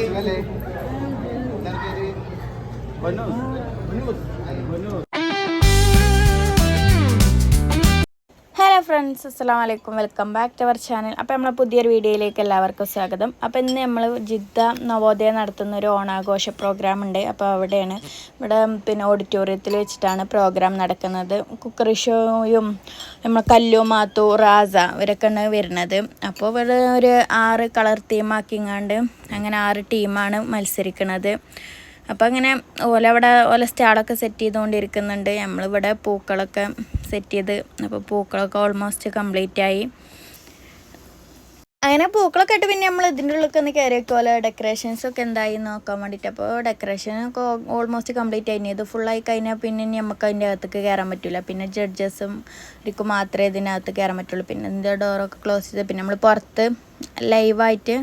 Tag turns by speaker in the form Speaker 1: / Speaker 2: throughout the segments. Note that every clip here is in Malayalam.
Speaker 1: പേരല്ലേ എന്താണ് പേര്
Speaker 2: ഹലോ ഫ്രണ്ട്സ് അസ്സാം വലൈക്കും welcome back to our channel അപ്പോൾ നമ്മളെ പുതിയൊരു വീഡിയോയിലേക്ക് എല്ലാവർക്കും സ്വാഗതം. അപ്പോൾ ഇന്ന് നമ്മൾ ജിദ്ദ നവോദയ നടത്തുന്ന ഒരു ഓണാഘോഷ പ്രോഗ്രാം ഉണ്ട്. അപ്പോൾ അവിടെയാണ്. ഇവിടെ പിന്നെ ഓഡിറ്റോറിയത്തിൽ വെച്ചിട്ടാണ് പ്രോഗ്രാം നടക്കുന്നത്. കുക്കറി ഷോയും നമ്മൾ കല്ലു മാത്തു റാസ ഇവരൊക്കെയാണ് വരുന്നത്. അപ്പോൾ ഇവിടെ ഒരു ആറ് കളർ തീമാക്കിങ്ങാണ്ട് അങ്ങനെ ആറ് ടീമാണ് മത്സരിക്കുന്നത് അപ്പോൾ അങ്ങനെ ഓല അവിടെ ഓല സ്റ്റാളൊക്കെ സെറ്റ് ചെയ്തുകൊണ്ടിരിക്കുന്നുണ്ട്. നമ്മളിവിടെ പൂക്കളൊക്കെ സെറ്റ് ചെയ്ത്. അപ്പോൾ പൂക്കളൊക്കെ ഓൾമോസ്റ്റ് കംപ്ലീറ്റ് ആയി. അങ്ങനെ പൂക്കളൊക്കെ ഇട്ട് പിന്നെ നമ്മൾ ഇതിന്റെ ഉള്ളിലൊക്കെ ഒന്ന് കയറിയൊക്കെ പോലെ ഡെക്കറേഷൻസ് ഒക്കെ എന്തായി നോക്കാൻ വേണ്ടിയിട്ട്. അപ്പോൾ ഡെക്കറേഷൻ ഒക്കെ ഓൾമോസ്റ്റ് കംപ്ലീറ്റ് ആയി. ഇത് ഫുള്ളായി കഴിഞ്ഞാൽ പിന്നെ നമുക്ക് അതിന്റെ അകത്തേക്ക് കയറാൻ പറ്റില്ല പിന്നെ ജഡ്ജസും ഇവർക്ക് മാത്രമേ ഇതിനകത്ത് കയറാൻ പറ്റുള്ളൂ. പിന്നെ ഇതിന്റെ ഡോറൊക്കെ ക്ലോസ് ചെയ്ത് പിന്നെ നമ്മൾ പുറത്ത് ലൈവായിട്ട്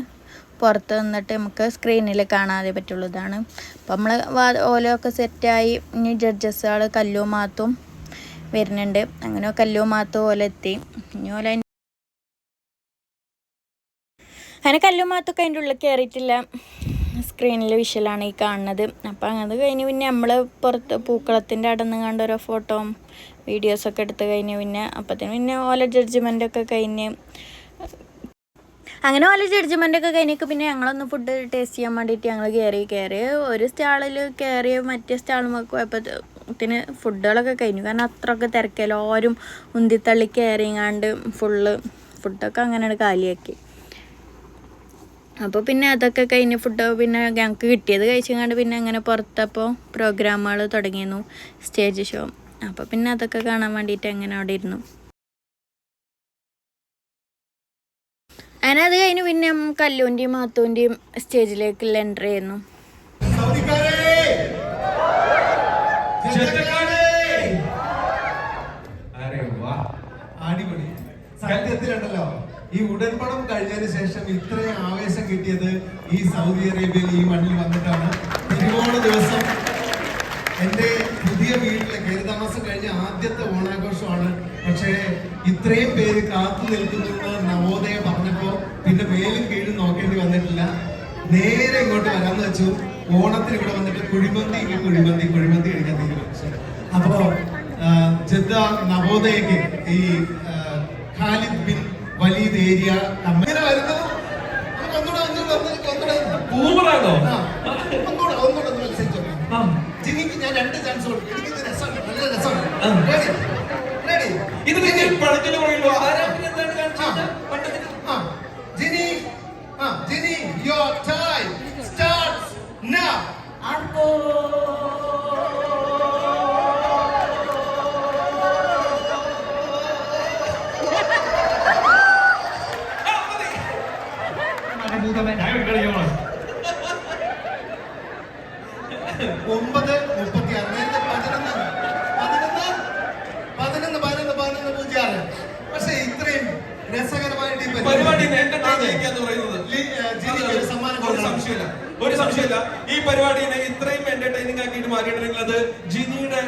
Speaker 2: പുറത്ത് നിന്നിട്ട് നമുക്ക് സ്ക്രീനിൽ കാണാതെ പറ്റുള്ളൂ. ഇതാണ്. അപ്പം നമ്മൾ ഓലൊക്കെ സെറ്റായി ഇനി ജഡ്ജസുകൾ കല്ലും മാത്തും വരുന്നുണ്ട്. അങ്ങനെ കല്ലോ മാത്തോ പോലെ എത്തി. ഇനി ഓല അങ്ങനെ കല്ലോ മാത്തൊക്കെ അതിന്റെ ഉള്ളിൽ കയറിയിട്ടില്ല സ്ക്രീനിൽ വിഷ്വലാണ് ഈ കാണുന്നത്. അപ്പം അത് കഴിഞ്ഞ് പിന്നെ നമ്മൾ പുറത്ത് പൂക്കളത്തിന്റെ അടന്ന് കണ്ട ഓരോ ഫോട്ടോയും വീഡിയോസൊക്കെ എടുത്ത് കഴിഞ്ഞ് പിന്നെ അപ്പത്തിന് പിന്നെ ഓല ജഡ്ജ്മെന്റൊക്കെ കഴിഞ്ഞ് അങ്ങനെ ഓല ജഡ്ജ്മെന്റ് ഒക്കെ കഴിഞ്ഞിട്ട് പിന്നെ ഞങ്ങളൊന്ന് ഫുഡ് ടേസ്റ്റ് ചെയ്യാൻ വേണ്ടിയിട്ട് ഞങ്ങൾ കയറി കയറി ഒരു സ്റ്റാളിൽ കയറി മറ്റേ സ്റ്റാളുമൊക്കെ പോയപ്പോഴത്തിന് ഫുഡുകളൊക്കെ കഴിഞ്ഞു. കാരണം അത്രയൊക്കെ തിരക്കല്ലോ ആരും ഉന്തിത്തള്ളി കയറിങ്ങാണ്ട് ഫുള്ള് ഫുഡൊക്കെ അങ്ങനെയാണ് കാലിയാക്കി. അപ്പോൾ പിന്നെ അതൊക്കെ കഴിഞ്ഞ് ഫുഡ് പിന്നെ ഞങ്ങൾക്ക് കിട്ടിയത് കഴിച്ചങ്ങാണ്ട് പിന്നെ അങ്ങനെ പുറത്തപ്പോൾ പ്രോഗ്രാമുകൾ തുടങ്ങിയിരുന്നു. സ്റ്റേജ് ഷോ അപ്പോൾ പിന്നെ അതൊക്കെ കാണാൻ വേണ്ടിയിട്ട് അങ്ങനെ അവിടെ ഇരുന്നു. അങ്ങനെ അത് കഴിഞ്ഞ് പിന്നെ കല്ലൂന്റെയും മാത്തൂന്റെയും സ്റ്റേജിലേക്കുള്ള എൻട്രി
Speaker 3: വാ
Speaker 1: അടിപൊളി. സത്യത്തിലുണ്ടല്ലോ. ഈ ഉടൻപടം കഴിഞ്ഞതിന് ശേഷം ഇത്രയും ആവേശം കിട്ടിയത് ഈ സൗദി അറേബ്യയിൽ ഈ മണ്ണിൽ വന്നിട്ടാണ്. തിരുവോണ ദിവസം എന്റെ പുതിയ വീട്ടിലെ കയറിതാമസം കഴിഞ്ഞ ആദ്യത്തെ ഓണാഘോഷമാണ്. പക്ഷേ ഇത്രയും പേര് കാത്തു നിൽക്കുന്നു നവോദയ പറഞ്ഞപ്പോ പിന്നെ മേലും കീഴും നോക്കേണ്ടി വന്നിട്ടില്ല. നേരെ ഇങ്ങോട്ട് വരാമെന്ന് വെച്ചു. ഓണത്തിന് ഇവിടെ വന്നിട്ട് കുഴിമന്തി കുഴിമന്തി കുഴിമന്തി കഴിക്കാൻ അപ്പോ ജദ്ദ നവോദയക്ക് ഈ ഖാലിദ് ബിൻ വലീദ് ഏരിയ അങ്ങനെ വരുന്നത്? ജിനിക്ക് ഞാൻ രണ്ട് ചാൻസ് കൊടുക്കും. രസമാണ് നല്ല രസമാണ്
Speaker 3: ഇത് പിന്നെ പറയുള്ളൂ എന്താണ് പണ്ടത്തിന്
Speaker 1: ജിനി ആ ജിനി യുവർ ടൈം സ്റ്റാർട്ട്സ് നൗ ഒമ്പത് മുപ്പത്തി ആറ് നേരത്തെ പതിനൊന്ന്. പതിനൊന്ന്? പതിനൊന്ന് പതിനൊന്ന് പതിനൊന്ന് പൂജ്യം ആറ് പക്ഷെ ഇത്രയും രസകരമായിട്ട് ഈ
Speaker 3: പരിപാടി
Speaker 1: ഒരു സമ്മാനം.
Speaker 3: സംശയമില്ല. ഒരു സംശയമില്ല. ഈ പരിപാടി ഇത്രയും എന്റർടൈനിങ് ആക്കിയിട്ട് മാറ്റിയിട്ടുണ്ടെങ്കിൽ അത് ജിനിയുടെ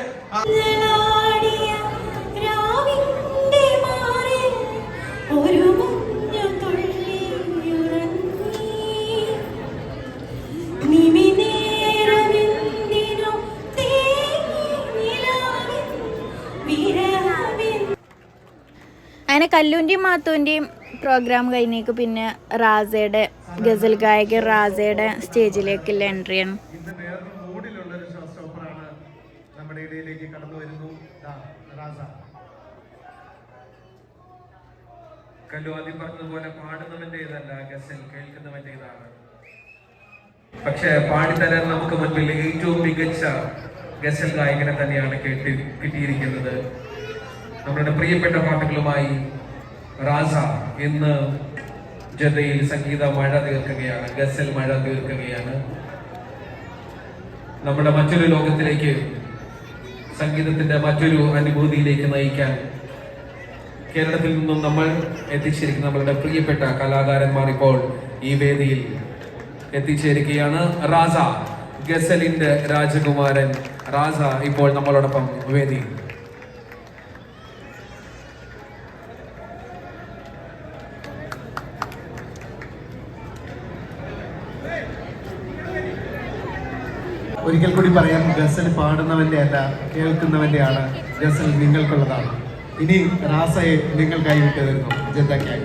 Speaker 2: കല്ലൂന്റെയും മാത്തൂന്റെയും പ്രോഗ്രാം കഴിഞ്ഞേക്ക് പിന്നെ റാസയുടെ ഗസൽ ഗായകൻ റാസയുടെ സ്റ്റേജിലേക്കുള്ള
Speaker 1: സ്റ്റോപ്പറാണ് നമ്മുടെ ഇടയിലേക്ക് കടന്നു വരുന്നു റാസ
Speaker 3: ഗസൽ പക്ഷെ പാടിത്തരാൻ നമുക്ക് മുൻപിൽ ഏറ്റവും മികച്ച ഗസൽ ഗായകനെ തന്നെയാണ് കേട്ടി കിട്ടിയിരിക്കുന്നത്. നമ്മളുടെ പ്രിയപ്പെട്ട പാട്ടുകളുമായി റാസ ഇന്ന് ജതയിൽ സംഗീത മഴ തീർക്കുകയാണ് ഗസൽ മഴ തീർക്കുകയാണ്. നമ്മുടെ മറ്റൊരു ലോകത്തിലേക്ക് സംഗീതത്തിന്റെ മറ്റൊരു അനുഭൂതിയിലേക്ക് നയിക്കാൻ കേരളത്തിൽ നിന്നും നമ്മൾ എത്തിച്ചേരിക്കുന്ന നമ്മളുടെ പ്രിയപ്പെട്ട കലാകാരന്മാർ ഇപ്പോൾ ഈ വേദിയിൽ എത്തിച്ചേരുകയാണ്. റാസ ഗസലിന്റെ രാജകുമാരൻ റാസ ഇപ്പോൾ നമ്മളോടൊപ്പം വേദിയിൽ
Speaker 4: ഒരിക്കൽ കൂടി പറയാം ഗസൽ പാടുന്നവന്റെ അല്ല കേൾക്കുന്നവന്റെയാണ് ഗസൽ നിങ്ങൾക്കുള്ളതാണ്. ഇനി റാസയെ നിങ്ങൾ കൈവിട്ട് തരുന്നു. ജദ്ദയ്ക്കായി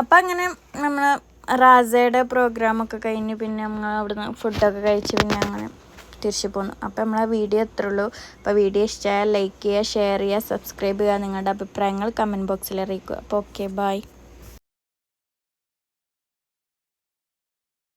Speaker 2: അപ്പം അങ്ങനെ നമ്മൾ റാസയുടെ പ്രോഗ്രാമൊക്കെ കഴിഞ്ഞ് പിന്നെ നമ്മൾ അവിടുന്ന് ഫുഡൊക്കെ കഴിച്ച് പിന്നെ അങ്ങനെ തിരിച്ചു പോന്നു. അപ്പോൾ നമ്മളെ വീഡിയോ എത്ര ഉള്ളൂ അപ്പോൾ വീഡിയോ ഇഷ്ടമായാൽ ലൈക്ക് ചെയ്യുക ഷെയർ ചെയ്യുക സബ്സ്ക്രൈബ് ചെയ്യുക നിങ്ങളുടെ അഭിപ്രായങ്ങൾ കമന്റ് ബോക്സിൽ അറിയിക്കുക. അപ്പോൾ ഓക്കെ ബൈ.